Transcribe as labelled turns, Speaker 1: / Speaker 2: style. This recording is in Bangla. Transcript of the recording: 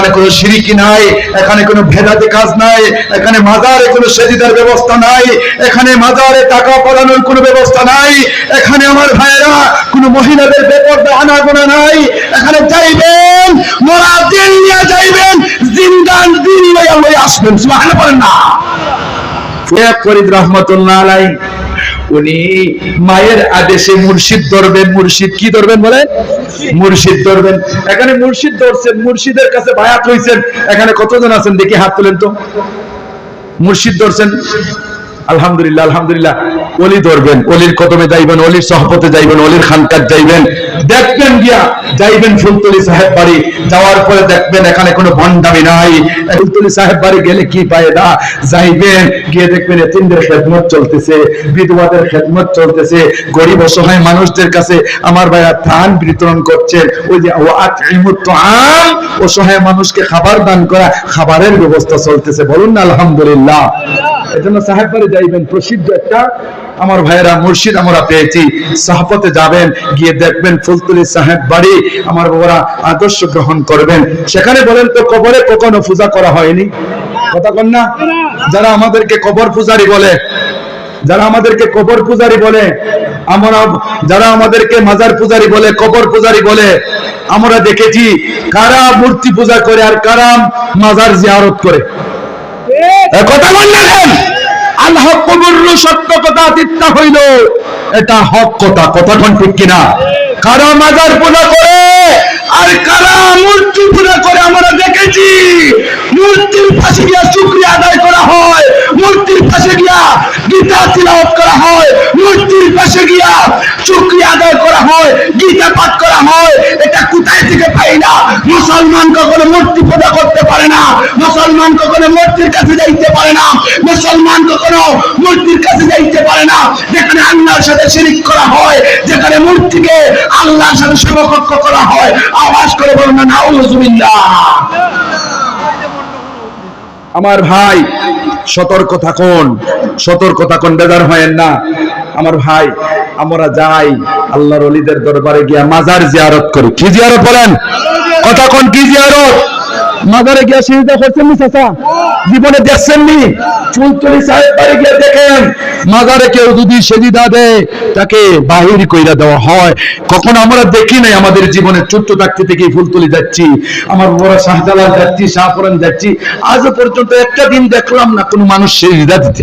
Speaker 1: এখানে কোনো সিরিকি নাই, এখানে কোনো ভেদাতে কাজ নাই, এখানে মাজারে কোনো সেজিদার ব্যবস্থা নাই, এখানে মাজারে টাকা পড়ানোর কোনো ব্যবস্থা নাই, এখানে আমার ভাইয়েরা কোনো মহিলাদের বেপর্দা, আনাগোনা নাই, এখানে যাইবেন মোরা দিন নিয়ে যাইবেন জিন্দান দিন লইয়া লইয়া আসবেন, সুবহানাল্লাহ না। শেখ ফরিদ রহমতুল্লাহ আলাই উনি মায়ের আদেশে মুর্শিদ ধরবেন, মুর্শিদ কি ধরবেন বলেন? মুর্শিদ ধরবেন। এখানে মুর্শিদ ধরছেন, মুর্শিদের কাছে বায়াত হইছেন। এখানে কতজন আছেন? দেখি হাত তুলেন তো। মুর্শিদ ধরছেন। আলহামদুলিল্লাহ আলহামদুলিল্লাহ। অলি ধরবেন, অলির কদমে যাইবেন, অলির সহপতে যাইবেন, অলির খানকার যাইবেন। দেখবেন গিয়া যাইবেন ফুলতলি সাহেব বাড়ি, যাওয়ার পরে দেখবেন এখানে কোনো ভণ্ডামি নাই। ফুলতলি সাহেব বাড়ি গেলে কি ফায়দা? যাইবেন, গিয়ে দেখবেন এতিমদের খেদমত চলতেছে, বিধবাদের খেদমত চলতেছে, গরিব অসহায় মানুষদের কাছে আমার ভাইয়া ধান বিতরণ করছেন। ওই যে অসহায় মানুষকে খাবার দান করা খাবারের ব্যবস্থা চলতেছে। বলুন না, আলহামদুলিল্লাহ। এজন্য সাহেব যাইবেন। প্রসিদ্ধ একটা আমার ভাইয়েরা মুর্শিদ আমরা পেয়েছি। সাহপতে যাবেন, গিয়ে দেখবেন ফুলতুলি সাহেব বাড়ি। আমার বাবারা আদর্শ গ্রহণ করবেন। সেখানে বলেন তো কবরে কখনো পূজা করা হয়নি? কথা কন না। যারা আমাদেরকে কবর পূজারি বলে, যারা আমাদেরকে কবর পূজারি বলে, আমরা যারা আমাদেরকে মাজার পূজারি বলে, কবর পূজারি বলে, আমরা দেখেছি কারা মূর্তি পূজা করে আর কারা মাজার জিয়ারত করে। কথা বললেন? সত্য কথা তিত্তা হইল। এটা হক কথা কথা ঠিক কিনা? কারা মাজার করে আমরা দেখেছি। মূর্তির পাশে গিয়া শুক্রিয়া আদায় করা হয়। মূর্তির পাশে গিয়া গীতা তিলাওয়াত করা হয়। মূর্তির পাশে গিয়া শুক্রিয়া আদায় করা হয়, গীতা পাঠ করা হয়। এটা কোথায় থেকে পাই না? মুসলমান কখনো মূর্তি পূজা করতে পারে না, মুসলমান কখনো মূর্তির কাছে যাইতে পারে না, মুসলমান কখনো মূর্তির কাছে যাইতে পারে না। যেখানে আল্লাহর সাথে শিরিক করা হয়, যেখানে মূর্তিকে আল্লাহর সাথে সমকক্ষ করা হয়। আওয়াজ করে বলুন না নাউজুবিল্লাহ। আমার ভাই, সতর্ক থাকুন সতর্ক থাকুন, বেজার হয়েন না। আমার ভাই, আমরা যাই, আল্লাহর অলিদের দরবারে গিয়া মাজার জিয়ারত করি। কি জিয়ারত বলেন? কথা কি জিয়ারত? মাজারে গিয়া সিজদা করছেন নি চাচা? জীবনে দেখছেন নি? চুলতলি সাহেব বাড়ি গিয়ে দেখেন। মাজারে কেউ যদি সেজিদা দেয়, তাকে বাহির কইরা দেওয়া হয়। কখন আমরা দেখি নাই আমাদের জীবনে ছোট্ট থাকতে থেকে ফুলতলি যাচ্ছি। আমার বড় শাহজালাল যাচ্ছি, শাহপুরান যাচ্ছি। আজও পর্যন্ত একটা দিন দেখলাম না কোনো মানুষ সেজিদা দিতে।